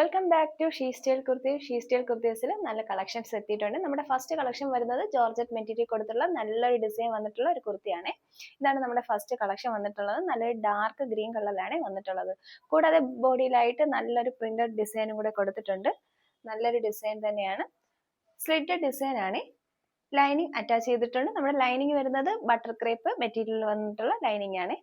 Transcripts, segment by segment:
Welcome back to she style kurti she style കുർത്തീസിൽ നല്ല collections എത്തിയിട്ടുണ്ട്. നമ്മുടെ ഫസ്റ്റ് കളക്ഷൻ വരുന്നത് ജോർജറ്റ് മെറ്റീരിയൽ കൊടുത്തുള്ള നല്ലൊരു ഡിസൈൻ വന്നിട്ടുള്ള ഒരു കുർത്തിയാണ് ഇതാണ് നമ്മുടെ ഫസ്റ്റ് കളക്ഷൻ വന്നിട്ടുള്ളത്. നല്ലൊരു ഡാർക്ക് ഗ്രീൻ കളറിലാണ് വന്നിട്ടുള്ളത്. കൂടാതെ ബോഡിയിലായിട്ട് നല്ലൊരു പ്രിന്റഡ് ഡിസൈനും കൂടെ കൊടുത്തിട്ടുണ്ട്. നല്ലൊരു ഡിസൈൻ തന്നെയാണ്. സ്ലിറ്റഡ് ഡിസൈനാണ് ലൈനിങ് അറ്റാച്ച് ചെയ്തിട്ടുണ്ട്. നമ്മുടെ ലൈനിങ് വരുന്നത് ബട്ടർ ക്രേപ്പ് മെറ്റീരിയൽ വന്നിട്ടുള്ള ലൈനിങ് ആണ്.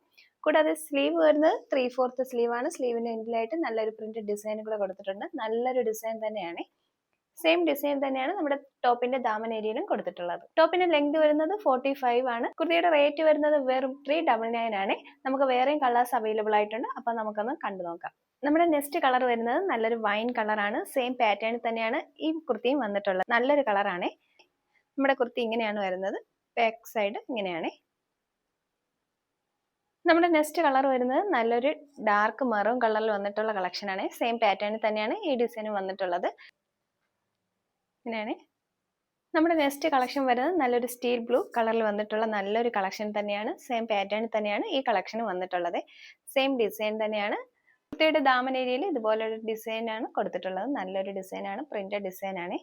കൂടാതെ സ്ലീവ് വരുന്നത് ത്രീ ഫോർത്ത് സ്ലീവാണ് ആണ് സ്ലീവിന്റെ എൻഡിലായിട്ട് നല്ലൊരു പ്രിന്റ് ഡിസൈൻ കൂടെ കൊടുത്തിട്ടുണ്ട്. നല്ലൊരു ഡിസൈൻ തന്നെയാണ്. സെയിം ഡിസൈൻ തന്നെയാണ് നമ്മുടെ ടോപ്പിന്റെ ദാമൻ ഏരിയയിലും കൊടുത്തിട്ടുള്ളത്. ടോപ്പിന്റെ ലെങ്ത് വരുന്നത് ഫോർട്ടി ഫൈവ് ആണ്. കുർത്തിയുടെ റേറ്റ് വരുന്നത് വെറും ത്രീ ഡബിൾ നയൻ ആണ്. നമുക്ക് വേറെയും കളേഴ്സ് അവൈലബിൾ ആയിട്ടുണ്ട്. അപ്പൊ നമുക്കൊന്ന് കണ്ടു നോക്കാം. നമ്മുടെ നെക്സ്റ്റ് കളർ വരുന്നത് നല്ലൊരു വൈൻ കളറാണ് സെയിം പാറ്റേണിൽ തന്നെയാണ് ഈ കുർത്തിയും വന്നിട്ടുള്ളത്. നല്ലൊരു കളറാണ് നമ്മുടെ കുർത്തി ഇങ്ങനെയാണ് വരുന്നത്. ബാക്ക് സൈഡ് ഇങ്ങനെയാണ്. നമ്മുടെ നെക്സ്റ്റ് കളർ വരുന്നത് നല്ലൊരു ഡാർക്ക് മെറൂൺ കളറിൽ വന്നിട്ടുള്ള കളക്ഷൻ ആണ്. സെയിം പാറ്റേണിൽ തന്നെയാണ് ഈ ഡിസൈനും വന്നിട്ടുള്ളത്. ഇങ്ങനെയാണ്. നമ്മുടെ നെക്സ്റ്റ് കളക്ഷൻ വരുന്നത് നല്ലൊരു സ്റ്റീൽ ബ്ലൂ കളറിൽ വന്നിട്ടുള്ള നല്ലൊരു കളക്ഷൻ തന്നെയാണ്. സെയിം പാറ്റേണിൽ തന്നെയാണ് ഈ കളക്ഷൻ വന്നിട്ടുള്ളത്. സെയിം ഡിസൈൻ തന്നെയാണ്. കുർത്തിയുടെ ദാമൻ ഏരിയയിൽ ഇതുപോലൊരു ഡിസൈൻ ആണ് കൊടുത്തിട്ടുള്ളത്. നല്ലൊരു ഡിസൈനാണ് പ്രിന്റഡ് ഡിസൈൻ ആണ്.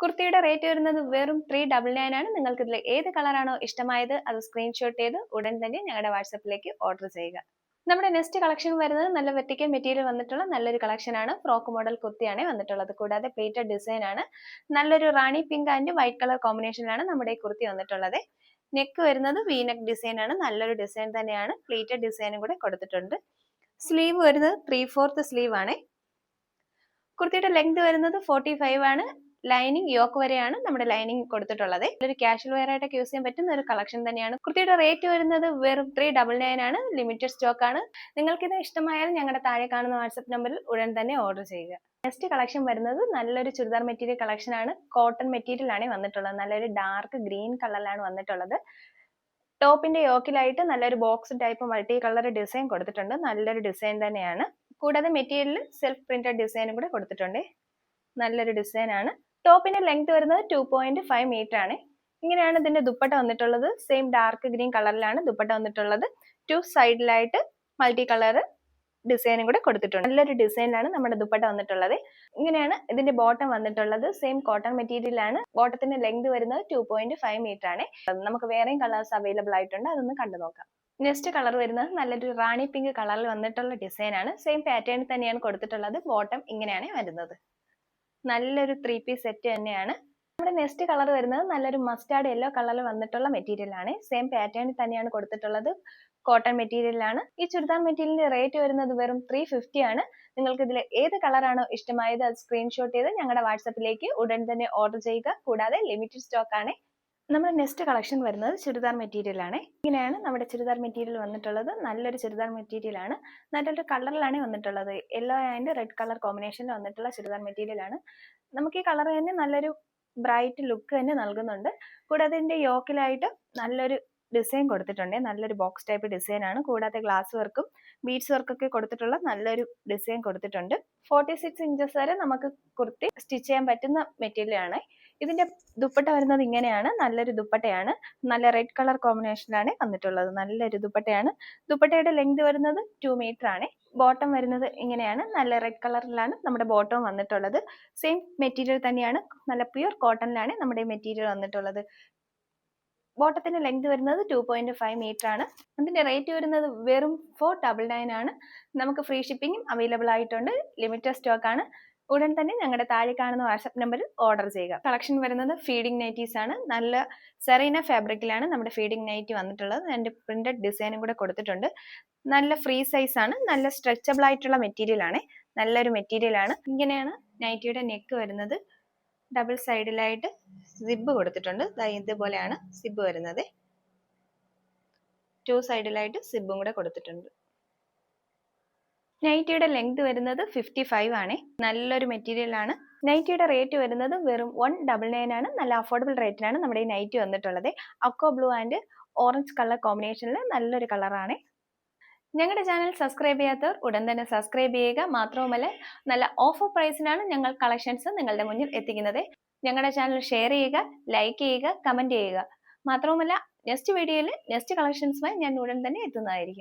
കുർത്തിയുടെ റേറ്റ് വരുന്നത് വെറും ത്രീ ഡബിൾ നയൻ ആണ്. നിങ്ങൾക്ക് ഇതിൽ ഏത് കളറാണോ ഇഷ്ടമായത് അത് സ്ക്രീൻഷോട്ട് ചെയ്ത് ഉടൻ തന്നെ ഞങ്ങളുടെ വാട്സപ്പിലേക്ക് ഓർഡർ ചെയ്യുക. നമ്മുടെ നെക്സ്റ്റ് കളക്ഷൻ വരുന്നത് നല്ല വെറ്റിക്കൽ മെറ്റീരിയൽ വന്നിട്ടുള്ള നല്ലൊരു കളക്ഷൻ ആണ്. ഫ്രോക്ക് മോഡൽ കുർത്തിയാണ് വന്നിട്ടുള്ളത്. കൂടാതെ പ്ലേറ്റഡ് ഡിസൈൻ ആണ്. നല്ലൊരു rani pink and white colour കോമ്പിനേഷനിലാണ് നമ്മുടെ ഈ കുർത്തി വന്നിട്ടുള്ളത്. നെക്ക് വരുന്നത് വീനക് ഡിസൈൻ ആണ്. നല്ലൊരു ഡിസൈൻ തന്നെയാണ്. പ്ലേറ്റഡ് ഡിസൈനും കൂടെ കൊടുത്തിട്ടുണ്ട്. സ്ലീവ് വരുന്നത് ത്രീ ഫോർത്ത് സ്ലീവ് ആണ്. കുർത്തിയുടെ ലെങ്ത് വരുന്നത് ഫോർട്ടി ഫൈവ് ആണ്. ലൈനിങ് യോക്ക് വരെയാണ് നമ്മുടെ ലൈനിങ് കൊടുത്തിട്ടുള്ളത്. ഒരു കാഷ്വൽ വെയർ ആയിട്ടൊക്കെ യൂസ് ചെയ്യാൻ പറ്റുന്ന ഒരു കളക്ഷൻ തന്നെയാണ്. കുർത്തിയുടെ റേറ്റ് വരുന്നത് വെറും ത്രീ ഡബിൾ നയൻ ആണ്. ലിമിറ്റഡ് സ്റ്റോക്ക് ആണ്. നിങ്ങൾക്ക് ഇത് ഇഷ്ടമായാൽ ഞങ്ങളുടെ താഴെ കാണുന്ന വാട്സ്ആപ്പ് നമ്പറിൽ ഉടൻ തന്നെ ഓർഡർ ചെയ്യുക. നെക്സ്റ്റ് കളക്ഷൻ വരുന്നത് നല്ലൊരു ചുരിദാർ മെറ്റീരിയൽ കളക്ഷൻ ആണ്. കോട്ടൺ മെറ്റീരിയൽ ആണ് വന്നിട്ടുള്ളത്. നല്ലൊരു ഡാർക്ക് ഗ്രീൻ കളറിലാണ് വന്നിട്ടുള്ളത്. ടോപ്പിന്റെ യോക്കിലായിട്ട് നല്ലൊരു box type multi colour design കൊടുത്തിട്ടുണ്ട്. നല്ലൊരു ഡിസൈൻ തന്നെയാണ്. കൂടാതെ മെറ്റീരിയലിൽ സെൽഫ് പ്രിന്റഡ് ഡിസൈനും കൂടെ കൊടുത്തിട്ടുണ്ട്. നല്ലൊരു ഡിസൈനാണ് ടോപ്പിന്റെ ലെങ്ത് വരുന്നത് ടു പോയിന്റ് ഫൈവ് മീറ്റർ ആണ്. ഇങ്ങനെയാണ് ഇതിന്റെ ദുപ്പട്ട വന്നിട്ടുള്ളത്. സെയിം ഡാർക്ക് ഗ്രീൻ കളറിലാണ് ദുപ്പട്ട വന്നിട്ടുള്ളത്. ടു സൈഡിലായിട്ട് മൾട്ടി കളർ ഡിസൈനും കൂടെ കൊടുത്തിട്ടുണ്ട്. നല്ലൊരു ഡിസൈനിലാണ് നമ്മുടെ ദുപ്പട്ട വന്നിട്ടുള്ളത്. ഇങ്ങനെയാണ് ഇതിന്റെ ബോട്ടം വന്നിട്ടുള്ളത്. സെയിം കോട്ടൺ മെറ്റീരിയൽ ആണ്. ബോട്ടത്തിന്റെ ലെങ്ത് വരുന്നത് ടു പോയിന്റ് ഫൈവ് മീറ്റർ ആണ്. നമുക്ക് വേറെയും കളേഴ്സ് അവൈലബിൾ ആയിട്ടുണ്ട്. അതൊന്ന് കണ്ടു നോക്കാം. നെക്സ്റ്റ് കളർ വരുന്നത് നല്ലൊരു റാണി പിങ്ക് കളറിൽ വന്നിട്ടുള്ള ഡിസൈനാണ് സെയിം പാറ്റേൺ തന്നെയാണ് കൊടുത്തിട്ടുള്ളത്. ബോട്ടം ഇങ്ങനെയാണ് വരുന്നത്. നല്ലൊരു ത്രീ പീസ് സെറ്റ് തന്നെയാണ്. നമ്മുടെ നെക്സ്റ്റ് കളർ വരുന്നത് നല്ലൊരു മസ്റ്റാർഡ് യെല്ലോ കളറിൽ വന്നിട്ടുള്ള മെറ്റീരിയൽ ആണ് സെയിം പാറ്റേണിൽ തന്നെയാണ് കൊടുത്തിട്ടുള്ളത്. കോട്ടൺ മെറ്റീരിയലാണ് ഈ ചുരിദാർ മെറ്റീരിയലിന്റെ റേറ്റ് വരുന്നത് വെറും ത്രീ ഫിഫ്റ്റി ആണ്. നിങ്ങൾക്ക് ഇതിൽ ഏത് കളറാണോ ഇഷ്ടമായത് അത് സ്ക്രീൻഷോട്ട് ചെയ്ത് ഞങ്ങളുടെ വാട്സപ്പിലേക്ക് ഉടൻ തന്നെ ഓർഡർ ചെയ്യുക. കൂടാതെ ലിമിറ്റഡ് സ്റ്റോക്ക് ആണ് നമ്മുടെ നെക്സ്റ്റ് കളക്ഷൻ വരുന്നത് ചുരിദാർ മെറ്റീരിയൽ ആണ്. ഇങ്ങനെയാണ് നമ്മുടെ ചുരിദാർ മെറ്റീരിയൽ വന്നിട്ടുള്ളത്. നല്ലൊരു ചുരിദാർ മെറ്റീരിയൽ ആണ്. നല്ലൊരു കളറിലാണ് വന്നിട്ടുള്ളത്. യെല്ലോ ആൻഡ് റെഡ് കളർ കോമ്പിനേഷനിൽ വന്നിട്ടുള്ള ചുരിദാർ മെറ്റീരിയൽ ആണ്. നമുക്ക് ഈ കളർ തന്നെ നല്ലൊരു ബ്രൈറ്റ് ലുക്ക് തന്നെ നൽകുന്നുണ്ട്. കൂടാതെ ഇതിന്റെ യോക്കിലായിട്ട് നല്ലൊരു ഡിസൈൻ കൊടുത്തിട്ടുണ്ട്. നല്ലൊരു ബോക്സ് ടൈപ്പ് ഡിസൈൻ ആണ്. കൂടാതെ ഗ്ലാസ് വർക്കും ബീഡ്സ് വർക്കൊക്കെ കൊടുത്തിട്ടുള്ള നല്ലൊരു ഡിസൈൻ കൊടുത്തിട്ടുണ്ട്. ഫോർട്ടി സിക്സ് ഇഞ്ചസ് വരെ നമുക്ക് കുർത്തി സ്റ്റിച്ച് ചെയ്യാൻ പറ്റുന്ന മെറ്റീരിയൽ ആണ്. ഇതിന്റെ ദുപ്പട്ട വരുന്നത് ഇങ്ങനെയാണ്. നല്ലൊരു ദുപ്പട്ടയാണ്. നല്ല റെഡ് കളർ കോമ്പിനേഷനിലാണ് വന്നിട്ടുള്ളത്. നല്ലൊരു ദുപ്പട്ടയാണ്. ദുപ്പട്ടയുടെ ലെങ്ത് വരുന്നത് ടു മീറ്റർ ആണ്. ബോട്ടം വരുന്നത് ഇങ്ങനെയാണ്. നല്ല റെഡ് കളറിലാണ് നമ്മുടെ ബോട്ടം വന്നിട്ടുള്ളത്. സെയിം മെറ്റീരിയൽ തന്നെയാണ്. നല്ല പ്യുർ കോട്ടണിലാണ് നമ്മുടെ മെറ്റീരിയൽ വന്നിട്ടുള്ളത്. ബോട്ടത്തിന്റെ ലെങ്ത് വരുന്നത് ടു പോയിന്റ് ഫൈവ് മീറ്റർ ആണ്. അതിന്റെ റേറ്റ് വരുന്നത് വെറും ഫോർ ഡബിൾ നയൻ ആണ്. നമുക്ക് ഫ്രീ ഷിപ്പിംഗും അവൈലബിൾ ആയിട്ടുണ്ട്. ലിമിറ്റഡ് സ്റ്റോക്ക് ആണ്. ഉടൻ തന്നെ ഞങ്ങളുടെ താഴെ കാണുന്ന വാട്സപ്പ് നമ്പറിൽ ഓർഡർ ചെയ്യുക. കളക്ഷൻ വരുന്നത് ഫീഡിംഗ് നൈറ്റീസ് ആണ്. നല്ല സെറീന ഫാബ്രിക്കിലാണ് നമ്മുടെ ഫീഡിംഗ് നൈറ്റ് വന്നിട്ടുള്ളത്. അതിന്റെ പ്രിന്റഡ് ഡിസൈനും കൂടെ കൊടുത്തിട്ടുണ്ട്. നല്ല ഫ്രീ സൈസ് ആണ്. നല്ല സ്ട്രെച്ചബിൾ ആയിട്ടുള്ള മെറ്റീരിയൽ ആണ്. നല്ലൊരു മെറ്റീരിയൽ ആണ്. ഇങ്ങനെയാണ് നൈറ്റിയുടെ നെക്ക് വരുന്നത്. ഡബിൾ സൈഡിലായിട്ട് സിബ് കൊടുത്തിട്ടുണ്ട്. ഇതുപോലെയാണ് സിബ് വരുന്നത്. ടു സൈഡിലായിട്ട് സിബും കൂടെ കൊടുത്തിട്ടുണ്ട്. നൈറ്റിയുടെ ലെങ്ത് വരുന്നത് ഫിഫ്റ്റി ഫൈവ് ആണ്. നല്ലൊരു മെറ്റീരിയൽ ആണ്. നൈറ്റിയുടെ റേറ്റ് വരുന്നത് വെറും വൺ ഡബിൾ നയൻ ആണ്. നല്ല അഫോർഡബിൾ റേറ്റിനാണ് നമ്മുടെ ഈ നൈറ്റി വന്നിട്ടുള്ളത്. അക്കോ ബ്ലൂ ആൻഡ് ഓറഞ്ച് കളർ കോമ്പിനേഷനിൽ നല്ലൊരു കളറാണ് ഞങ്ങളുടെ ചാനൽ സബ്സ്ക്രൈബ് ചെയ്യാത്തവർ ഉടൻ തന്നെ സബ്സ്ക്രൈബ് ചെയ്യുക. മാത്രവുമല്ല നല്ല ഓഫർ പ്രൈസിനാണ് ഞങ്ങൾ കളക്ഷൻസ് നിങ്ങളുടെ മുന്നിൽ എത്തിക്കുന്നത്. ഞങ്ങളുടെ ചാനൽ ഷെയർ ചെയ്യുക ലൈക്ക് ചെയ്യുക കമന്റ് ചെയ്യുക. മാത്രവുമല്ല നെക്സ്റ്റ് വീഡിയോയിൽ നെക്സ്റ്റ് കളക്ഷൻസുമായി ഞാൻ ഉടൻ തന്നെ എത്തുന്നതായിരിക്കും.